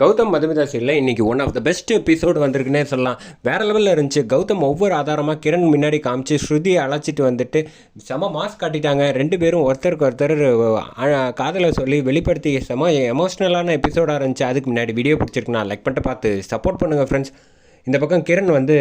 கௌதம் மதுமிதா சீரியலில் இன்றைக்கி one of the best episode வந்திருக்குன்னே சொல்லலாம். வேறு லெவலில் இருந்துச்சு. கௌதம் ஒவ்வொரு ஆதாரமாக கிரண் முன்னாடி காமிச்சு ஸ்ருதியை அழைச்சிட்டு வந்துட்டு செம மாஸ்க் காட்டிட்டாங்க. ரெண்டு பேரும் ஒருத்தருக்கு ஒருத்தர் காதலை சொல்லி வெளிப்படுத்தி செம எமோஷ்னலான எபிசோடாக இருந்துச்சு. அதுக்கு முன்னாடி வீடியோ பிடிச்சிருக்கு நான் லைக் பண்ணிட்டு பார்த்து சப்போர்ட் பண்ணுங்கள் ஃப்ரெண்ட்ஸ் இந்த பக்கம் கிரண் வந்து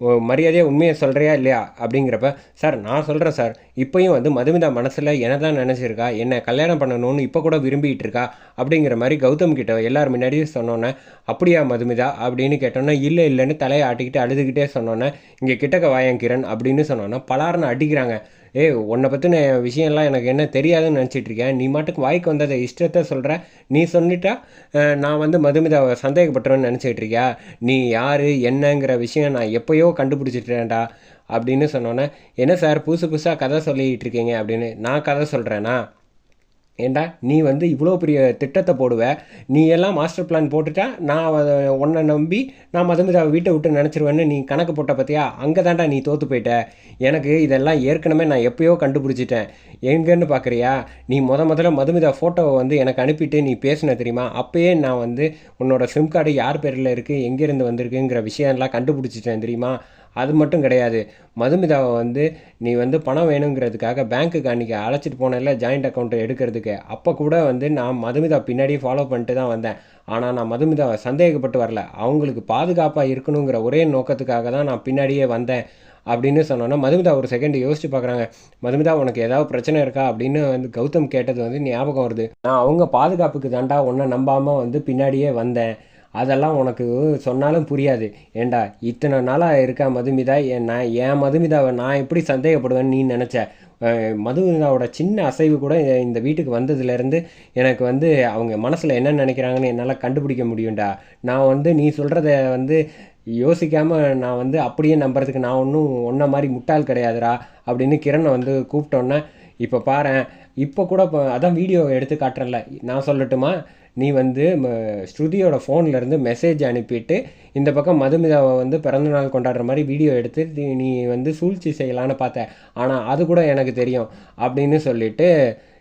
மரியாதையாக உண்மையை சொல்கிறியா இல்லையா? அப்படிங்கிறப்ப சார் நான் சொல்கிறேன் சார். இப்போயும் வந்து மதுமிதா மனசில் என்ன தான் நினச்சிருக்கா? என்னை கல்யாணம் பண்ணணும்னு இப்போ கூட விரும்பிகிட்டு இருக்கா அப்படிங்கிற மாதிரி கௌதம் கிட்ட எல்லார் முன்னாடியும் சொன்னோன்னே அப்படியா மதுமிதா? அப்படின்னு கேட்டோன்னே இல்லை இல்லைன்னு தலையை ஆட்டிக்கிட்டு அழுதுகிட்டே சொன்னோன்னே இங்கே கிட்டக்க வாயங்கிரன் அப்படின்னு சொன்னோன்னே பலாரனை அடிக்கிறாங்க. ஏய் உன்னை பற்றின விஷயம்லாம் எனக்கு என்ன தெரியாதுன்னு நினச்சிட்டு இருக்கேன். நீ மாட்டுக்கு வாய்க்கு வந்ததை இஷ்டத்தை சொல்கிற நீ சொல்லிட்டா நான் வந்து மதுமிதாவை சந்தேகப்பட்டுறேன்னு நினச்சிட்டு இருக்கியா? நீ யார் என்னங்கிற விஷயம் நான் எப்போயோ கண்டுபிடிச்சிட்டேன்டா அப்படின்னு சொன்னோன்னே என்ன சார் புதுசு புதுசாக கதை சொல்லிகிட்டு இருக்கீங்க அப்படின்னு நான் கதை சொல்கிறேன்னா ஏண்டா நீ வந்து இவ்வளோ பெரிய திட்டத்தை போடுவ? நீ எல்லாம் மாஸ்டர் பிளான் போட்டுட்டா நான் அதை உன்னை நம்பி நான் மதுமிதாவை வீட்டை விட்டு நினச்சிருவேன்னு நீ கணக்கு போட்ட பார்த்தியா அங்கே தாண்டா நீ தோற்று போயிட்ட. எனக்கு இதெல்லாம் ஏற்கனவே நான் எப்பயோ கண்டுபிடிச்சிட்டேன். எங்கேன்னு பார்க்குறியா நீ முத முதல்ல மதுமிதா ஃபோட்டோவை வந்து எனக்கு அனுப்பிட்டு நீ பேசின தெரியுமா? அப்போயே நான் வந்து உன்னோட சிம் கார்டு யார் பேரில் இருக்குது எங்கேருந்து வந்திருக்குங்கிற விஷயம்லாம் கண்டுபிடிச்சிட்டேன் தெரியுமா? அது மட்டும் கிடையாது. மதுமிதாவை வந்து நீ வந்து பணம் வேணுங்கிறதுக்காக பேங்க்குக்கு அன்றைக்கி அழைச்சிட்டு போனேன்ல ஜாயிண்ட் அக்கௌண்ட்டை எடுக்கிறதுக்கு. அப்போ கூட வந்து நான் மதுமிதா பின்னாடியே ஃபாலோ பண்ணிட்டு தான் வந்தேன். ஆனால் நான் மதுமிதாவை சந்தேகப்பட்டு வரல. அவங்களுக்கு பாதுகாப்பாக இருக்கணுங்கிற ஒரே நோக்கத்துக்காக தான் நான் பின்னாடியே வந்தேன். அப்படின்னு சொன்னோன்னா மதுமிதா ஒரு செகண்ட் யோசிச்சு பார்க்குறாங்க மதுமிதா உனக்கு ஏதாவது பிரச்சனை இருக்கா? அப்படின்னு வந்து கௌதம் கேட்டது வந்து ஞாபகம் வருது. நான் அவங்க பாதுகாப்புக்கு தாண்டா உன்னை நம்பாமல் வந்து பின்னாடியே வந்தேன். அதெல்லாம் உனக்கு சொன்னாலும் புரியாது. ஏண்டா இத்தனை நாளாக இருக்கா மதுமிதா? என் நான் என் மதுமிதாவை நான் எப்படி சந்தேகப்படுவேன்னு நீ நினச்ச? மதுமிதாவோட சின்ன அசைவு கூட இந்த வீட்டுக்கு வந்ததுலேருந்து எனக்கு வந்து அவங்க மனசில் என்ன நினைக்கிறாங்கன்னு என்னால் கண்டுபிடிக்க முடியும்டா. நான் வந்து நீ சொல்கிறத வந்து யோசிக்காமல் நான் வந்து அப்படியே நம்புறதுக்கு நான் ஒன்றும் ஒன்றை மாதிரி முட்டாள் கிடையாதுடா அப்படின்னு கிரணை வந்து கூப்பிட்டோன்னே இப்போ பாரு இப்போ கூட இப்போ அதான் வீடியோ எடுத்து காட்டுறேன்ல. நான் சொல்லட்டுமா? நீ வந்து ம, ஸ்ருதியோட ஃபோன்லேருந்து மெசேஜ் அனுப்பிட்டு இந்த பக்கம் மதுமிதாவை வந்து பிறந்தநாள் கொண்டாடுற மாதிரி வீடியோ எடுத்து நீ- வந்து சூழ்ச்சி செய்யலான்னு பார்த்த. ஆனால் அது கூட எனக்கு தெரியும் அப்படின்னு சொல்லிட்டு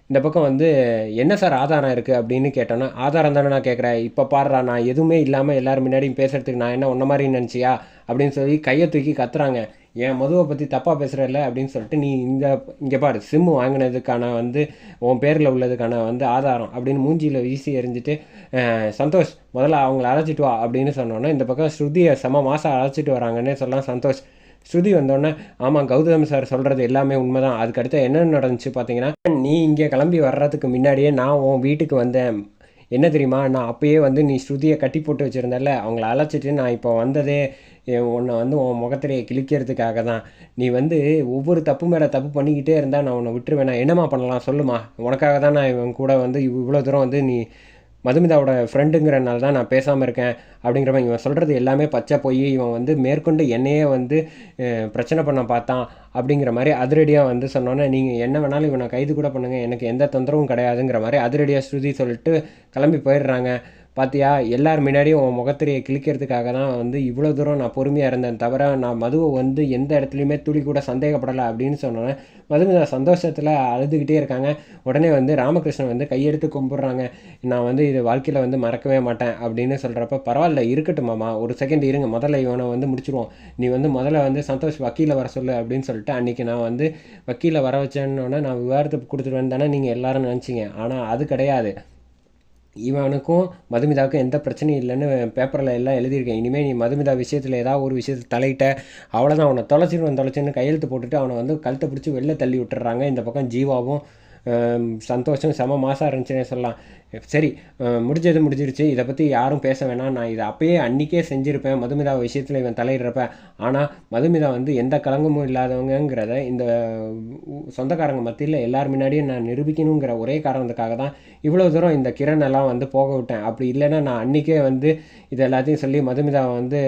இந்த பக்கம் வந்து என்ன சார் ஆதாரம் இருக்குது அப்படின்னு கேட்டோன்னா ஆதாரம் தானே நான் கேட்குறேன் இப்போ பாடுறா நான் எதுவுமே இல்லாமல் எல்லோரும் முன்னாடியும் பேசுகிறதுக்கு நான் என்ன உன்ன மாதிரி நினச்சியா? அப்படின்னு சொல்லி கையை தூக்கி கத்துறாங்க. என் மதுவை பற்றி தப்பாக பேசுகிறல்ல அப்படின்னு சொல்லிட்டு நீ இந்த இங்கே பாரு சிம்மு வாங்கினதுக்கான வந்து உன் பேரில் உள்ளதுக்கான வந்து ஆதாரம் அப்படின்னு மூஞ்சியில் வீசி எறிஞ்சிட்டு சந்தோஷ் முதல்ல அவங்கள அழைச்சிட்டு வா அப்படின்னு சொன்னோன்னே இந்த பக்கம் ஸ்ருதியை செம மாதம் அழைச்சிட்டு வராங்கன்னே சொல்லலாம் சந்தோஷ். ஸ்ருதி வந்தோடனே ஆமாம் கௌதம் சார் சொல்கிறது எல்லாமே உண்மை தான் அதுக்கடுத்து என்ன நடந்துச்சு பார்த்தீங்கன்னா நீ இங்கே கிளம்பி வர்றதுக்கு முன்னாடியே நான் உன் வீட்டுக்கு வந்தேன். என்ன தெரியுமா? நான் அப்போயே வந்து நீ ஸ்ருதியை கட்டி போட்டு வச்சுருந்தல அவங்கள அழைச்சிட்டு நான் இப்போ வந்ததே உன்னை வந்து உன் முகத்திரையை கிழிக்கிறதுக்காக தான். நீ வந்து ஒவ்வொரு தப்பு மேலே தப்பு பண்ணிக்கிட்டே இருந்தால் நான் உன்னை விட்டுருவேன்? நான் என்னம்மா பண்ணலாம்? சொல்லுமா. உனக்காக தான் நான் இவன் கூட வந்து இவ்வளோ தூரம் வந்து நீ மதுமிதாவோட ஃப்ரெண்டுங்கிறனால தான் நான் பேசாமல் இருக்கேன் அப்படிங்கிறவன் இவன் சொல்கிறது எல்லாமே பச்சை போய் இவன் வந்து மேற்கொண்டு என்னையே வந்து பிரச்சனை பண்ண பார்த்தான் அப்படிங்கிற மாதிரி அதிரடியாக வந்து சொன்னோன்னே நீங்கள் என்ன வேணாலும் இவனை கைது கூட பண்ணுங்கள் எனக்கு எந்த தொந்தரவும் கிடையாதுங்கிற மாதிரி அதிரடியாக ஸ்ருதி சொல்லிட்டு கிளம்பி போயிடுறாங்க. பார்த்தியா எல்லார் முன்னாடியும் உன் முகத்திரையை கிழிக்கிறதுக்காக தான் வந்து இவ்வளோ தூரம் நான் பொறுமையாக இருந்தேன். தவிர நான் மதுவை வந்து எந்த இடத்துலையுமே துளி கூட சந்தேகப்படலை அப்படின்னு சொன்னோன்னே மதுமிதா சந்தோஷத்தில் அழுதுகிட்டே இருக்காங்க. உடனே வந்து ராமகிருஷ்ணன் வந்து கையெடுத்து கும்பிட்றாங்க. நான் வந்து இது வாழ்க்கையில் வந்து மறக்கவே மாட்டேன் அப்படின்னு சொல்கிறப்ப பரவாயில்ல இருக்கட்டும் மாமா ஒரு செகண்ட் இருங்க. முதல்ல இவனை வந்து முடிச்சிருவோம். நீ வந்து முதல்ல வந்து சந்தோஷ் வக்கீலை வர சொல்லு அப்படின்னு சொல்லிட்டு அன்றைக்கி நான் வந்து வக்கீலை வர வச்சேன்னொன்னே நான் விவாதத்தை கொடுத்துருவேன் தானே நீங்கள் எல்லாரும் நினச்சிங்க. ஆனால் அது கிடையாது. இவனுக்கும் மதுமிதாவுக்கும் எந்த பிரச்சனையும் இல்லைன்னு பேப்பரில் எல்லாம் எழுதியிருக்கேன். இனிமேல் நீ மதுமிதா விஷயத்தில் ஏதாவது ஒரு விஷயத்தை தலையிட்ட அவ்வளோதான் அவனை தொலைச்சிடுவன் தொலைச்சின்னு கையெழுத்து போட்டுட்டு அவனை வந்து கழுத்தை பிடிச்சி வெளில தள்ளி விட்டுறாங்க. இந்த பக்கம் ஜீவாவும் சந்தோஷம் செம மாதம் இருந்துச்சுன்னே சொல்லலாம். சரி முடிஞ்சது முடிஞ்சிருச்சு. இதை பற்றி யாரும் பேச வேணாம். நான் இதை அப்பயே அன்றைக்கே செஞ்சுருப்பேன். மதுமிதா விஷயத்தில் இவன் தலையிடுறப்ப ஆனால் மதுமிதா வந்து எந்த கலங்கமும் இல்லாதவங்கிறத இந்த சொந்தக்காரங்க மத்தியில் எல்லார் முன்னாடியும் நான் நிரூபிக்கணுங்கிற ஒரே காரணத்துக்காக தான் இவ்வளோ தூரம் இந்த கிரண் எல்லாம் வந்து போக விட்டேன். அப்படி இல்லைன்னா நான் அன்றைக்கே வந்து இது எல்லாத்தையும் சொல்லி மதுமிதாவை வந்து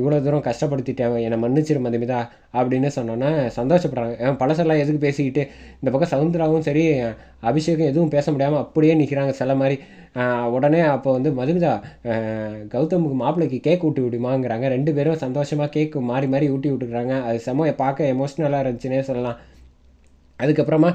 இவ்வளோ தூரம் கஷ்டப்படுத்திட்டேன் என்னை மன்னிச்சிரு மதுமிதா அப்படின்னு சொன்னோன்னே சந்தோஷப்படுறாங்க. ஏன் பழசெல்லாம் எதுக்கு பேசிக்கிட்டு இந்த பக்கம் சவுந்தராவும் சரி அபிஷேகம் எதுவும் பேச முடியாமல் அப்படியே நிற்கிறாங்க சில மாதிரி. உடனே அப்போ வந்து மதுமிதா கௌதமுக்கு மாப்பிள்ளைக்கு கேக் ஊட்டி விடுமாங்கிறாங்க. ரெண்டு பேரும் சந்தோஷமாக கேக் மாறி மாறி ஊட்டி விட்டுக்கிறாங்க. அது செம்ம பார்க்க எமோஷ்னலாக இருந்துச்சுன்னே சொல்லலாம். அதுக்கப்புறமா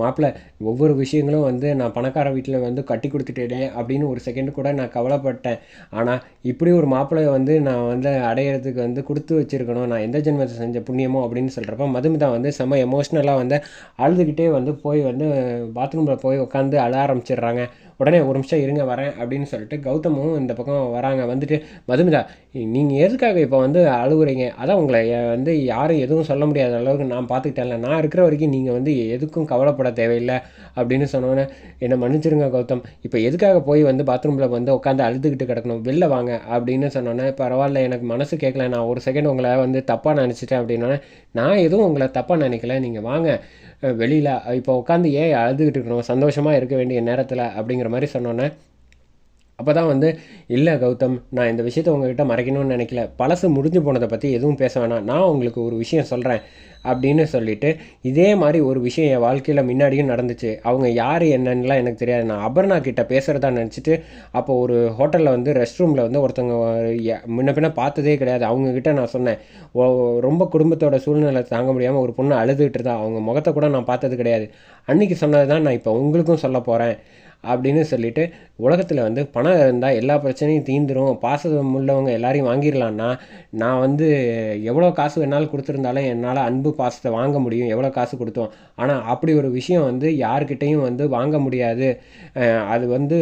மாப்பிள்ளை ஒவ்வொரு விஷயங்களும் வந்து நான் பணக்கார வீட்டில் வந்து கட்டி கொடுத்துட்டேனே அப்படின்னு ஒரு செகண்டு கூட நான் கவலைப்பட்டேன். ஆனால் இப்படி ஒரு மாப்பிள்ளையை வந்து நான் வந்து அடையிறதுக்கு வந்து கொடுத்து வச்சுருக்கணும். நான் எந்த ஜென்மத்தை செஞ்ச புண்ணியமோ அப்படின்னு சொல்கிறப்ப மதுமிதா வந்து செம்ம எமோஷ்னலாக வந்து அழுதுகிட்டே வந்து போய் வந்து பாத்ரூமில் போய் உட்காந்து அழ ஆரம்பிச்சிடுறாங்க. உடனே ஒரு நிமிஷம் இருங்க வரேன் அப்படின்னு சொல்லிட்டு கௌதமும் இந்த பக்கம் வராங்க. வந்துட்டு மதுமிதா நீங்கள் எதுக்காக இப்போ வந்து அழுகுறீங்க? அதான் உங்களை வந்து யாரும் எதுவும் சொல்ல முடியாத அளவுக்கு நான் பார்த்துக்கிட்டேன்ல நான் இருக்கிற வரைக்கும் நீங்கள் வந்து எதுக்கும் கவலைப்பட தேவையில்லை அப்படின்னு சொன்னோன்னே என்னை மன்னிச்சிருங்க கௌதம். இப்போ எதுக்காக போய் வந்து பாத்ரூமில் வந்து உட்காந்து அழுதுகிட்டு கிடக்கணும்? வெளில வாங்க அப்படின்னு சொன்னோன்னே பரவாயில்ல எனக்கு மனசு கேட்கல நான் ஒரு செகண்ட் உங்களை வந்து தப்பாக நினச்சிட்டேன் அப்படின்னோடனே நான் எதுவும் உங்களை தப்பாக நினைக்கல. நீங்கள் வாங்க. வெளியில் இப்போ உட்காந்து ஏன் அழுதுகிட்டு இருக்கணும்? சந்தோஷமாக இருக்க வேண்டிய நேரத்தில் அப்படிங்கிற மாதிரி சொன்னோன்னே அப்போ தான் வந்து இல்லை கௌதம் நான் இந்த விஷயத்த உங்ககிட்ட மறைக்கணும்னு நினைக்கல. பழசு முடிஞ்சு போனதை பற்றி எதுவும் பேச வேணாம். நான் உங்களுக்கு ஒரு விஷயம் சொல்கிறேன் அப்படின்னு சொல்லிட்டு இதே மாதிரி ஒரு விஷயம் என் வாழ்க்கையில் முன்னாடியும் நடந்துச்சு. அவங்க யார் என்னன்னுலாம் எனக்கு தெரியாது. நான் அபர்ணா கிட்ட பேசுகிறதா நினச்சிட்டு அப்போ ஒரு ஹோட்டலில் வந்து ரெஸ்ட் ரூமில் வந்து ஒருத்தவங்க முன்ன பின்ன பார்த்ததே கிடையாது. அவங்கக்கிட்ட நான் சொன்னேன். ரொம்ப குடும்பத்தோட சூழ்நிலை தாங்க முடியாமல் ஒரு பொண்ணு அழுதுகிட்டு இருந்தா அவங்க முகத்தை கூட நான் பார்த்தது கிடையாது. அன்றைக்கி சொன்னது தான் நான் இப்போ உங்களுக்கும் சொல்ல போகிறேன் அப்படின்னு சொல்லிட்டு உலகத்தில் வந்து பணம் இருந்தால் எல்லா பிரச்சனையும் தீந்துடும் பாசம் உள்ளவங்க எல்லாரையும் வாங்கிடலான்னா நான் வந்து எவ்வளோ காசு வேணாலும் கொடுத்துருந்தாலும் என்னால் அன்பு பாசத்தை வாங்க முடியும். எவ்வளோ காசு கொடுத்தோம். ஆனால் அப்படி ஒரு விஷயம் வந்து யார்கிட்டையும் வந்து வாங்க முடியாது. அது வந்து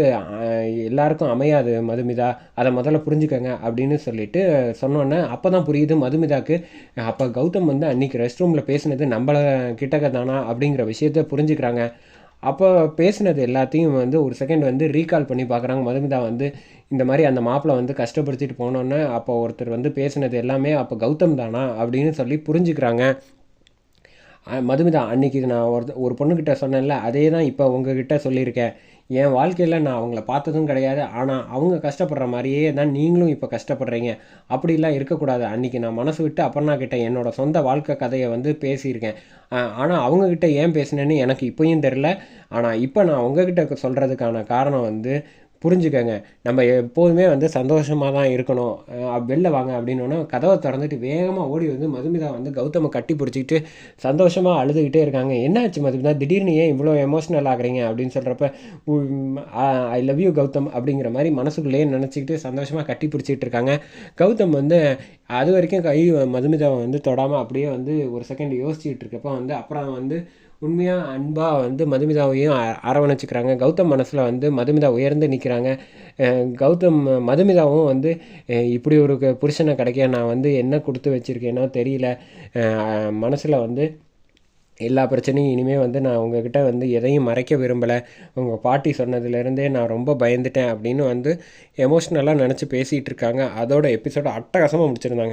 எல்லாருக்கும் அமையாது மதுமிதா. அதை முதல்ல புரிஞ்சுக்கங்க அப்படின்னு சொல்லிட்டு சொன்னோன்னே அப்போ தான் புரியுது மதுமிதாக்கு அப்போ கௌதம் வந்து அன்றைக்கி ரெஸ்ட் ரூமில் பேசினது நம்மள கிட்டக்க தானா அப்படிங்கிற விஷயத்த புரிஞ்சுக்கிறாங்க. அப்போ பேசினது எல்லாத்தையும் வந்து ஒரு செகண்ட் வந்து ரீகால் பண்ணி பார்க்குறாங்க மதுமிதா வந்து இந்த மாதிரி அந்த மாப்பிள்ளை வந்து கஷ்டப்படுத்திட்டு போனோன்னே அப்போ ஒருத்தர் வந்து பேசினது எல்லாமே அப்போ கௌதம் தானா அப்படின்னு சொல்லி புரிஞ்சுக்கிறாங்க. மதுமிதா அன்றைக்கி நான் ஒரு ஒரு பொண்ணுக்கிட்ட சொன்னேன்ல அதே தான் இப்போ உங்ககிட்ட சொல்லியிருக்கேன். என் வாழ்க்கையில் நான் அவங்கள பார்த்ததும் கிடையாது. ஆனால் அவங்க கஷ்டப்படுற மாதிரியே தான் நீங்களும் இப்போ கஷ்டப்படுறீங்க. அப்படிலாம் இருக்கக்கூடாது. அன்றைக்கி நான் மனசு விட்டு அப்புறம்னா கிட்ட என்னோடய சொந்த வாழ்க்கை கதையை வந்து பேசியிருக்கேன். ஆனால் அவங்கக்கிட்ட ஏன் பேசினேன்னு எனக்கு இப்போயும் தெரில ஆனால் இப்போ நான் உங்ககிட்ட சொல்கிறதுக்கான காரணம் வந்து புரிஞ்சுக்கங்க. நம்ம எப்போதுமே வந்து சந்தோஷமாக தான் இருக்கணும். வெளில வாங்க அப்படின்னோன்னா கதவை திறந்துட்டு வேகமாக ஓடி வந்து மதுமிதா வந்து கௌதமை கட்டி பிடிச்சிக்கிட்டு சந்தோஷமாக அழுதுகிட்டே இருக்காங்க. என்னாச்சு மதுமிதா? திடீர்னு ஏன் இவ்வளோ எமோஷ்னல் ஆகுறீங்க? அப்படின்னு சொல்கிறப்ப ஐ லவ் யூ கௌதம். அப்படிங்கிற மாதிரி மனசுக்குள்ளேயே நினச்சிக்கிட்டு சந்தோஷமாக கட்டி பிடிச்சிக்கிட்டு இருக்காங்க. கௌதம் வந்து அது வரைக்கும் கை மதுமிதாவை வந்து தொடாமல் அப்படியே வந்து ஒரு செகண்ட் யோசிச்சுட்டு இருக்கப்போ வந்து அப்புறம் வந்து உண்மையாக அன்பாக வந்து மதுமிதாவையும் அரவணைச்சிக்கிறாங்க. கௌதம் மனசில் வந்து மதுமிதா உயர்ந்து நிற்கிறாங்க கௌதம் மதுமிதாவும் வந்து இப்படி ஒரு புருஷனை கிடைக்க நான் வந்து என்ன கொடுத்து வச்சுருக்கேனோ தெரியல. மனசில் வந்து எல்லா பிரச்சனையும் இனிமேல் வந்து நான் உங்ககிட்ட வந்து எதையும் மறைக்க விரும்பலை. உங்கள் பாட்டி சொன்னதுலேருந்தே நான் ரொம்ப பயந்துட்டேன். அப்படின்னு வந்து எமோஷ்னலாக நினச்சி பேசிகிட்டு இருக்காங்க. அதோட எபிசோட அட்டகாசமாக முடிச்சிருந்தாங்க.